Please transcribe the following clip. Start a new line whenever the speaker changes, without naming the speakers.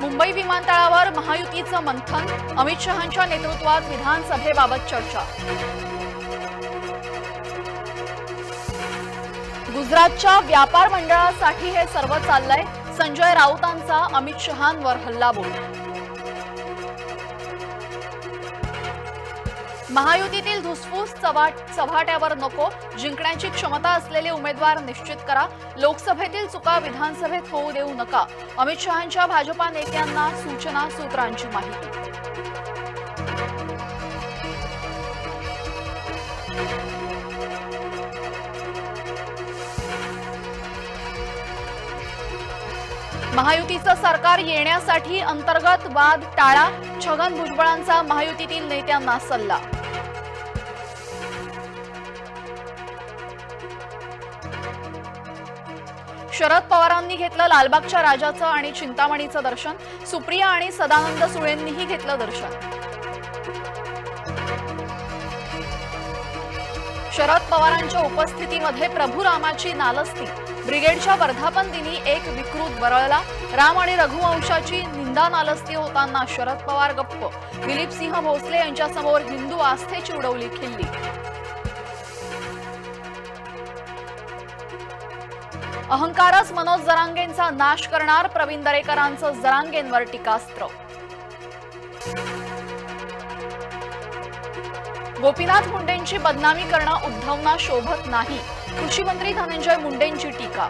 मुंबई विमानतळावर महायुतीचं मंथन अमित शहांच्या नेतृत्वात विधानसभेबाबत चर्चा. गुजरातच्या व्यापार मंडळासाठी हे सर्व चाललंय. संजय राऊतांचा अमित शहांवर हल्लाबोल. महायुतीतील धुसफूस चव्हाट चव्हाट्यावर नको. जिंकण्याची क्षमता असलेले उमेदवार निश्चित करा. लोकसभेतील चुका विधानसभेत होऊ देऊ नका. अमित शहांच्या भाजपा नेत्यांना सूचना सूत्रांची माहिती. महायुतीचं सरकार येण्यासाठी अंतर्गत वाद टाळा. छगन भुजबळांचा महायुतीतील नेत्यांना सल्ला. शरद पवारांनी घेतलं लालबागच्या राजाचं आणि चिंतामणीचं दर्शन. सुप्रिया आणि सदानंद सुळेंनीही घेतलं दर्शन. शरद पवारांच्या उपस्थितीमध्ये प्रभू रामाची नालस्ती. ब्रिगेडच्या वर्धापन दिनी एक विकृत बरळला. राम आणि रघुवंशाची निंदा नालस्ती होताना शरद पवार गप्प. दिलीप सिंह भोसले यांच्यासमोर हिंदू आस्थेची उडवली खिल्ली. अहंकारच मनोज जरांगेंचा नाश करणार प्रवीण दरेकरांचं जरांगेंवर टीकास्त्र. गोपीनाथ मुंडेंची बदनामी करणं उद्धवना शोभत नाही. कृषी मंत्री धनंजय मुंडेंची टीका.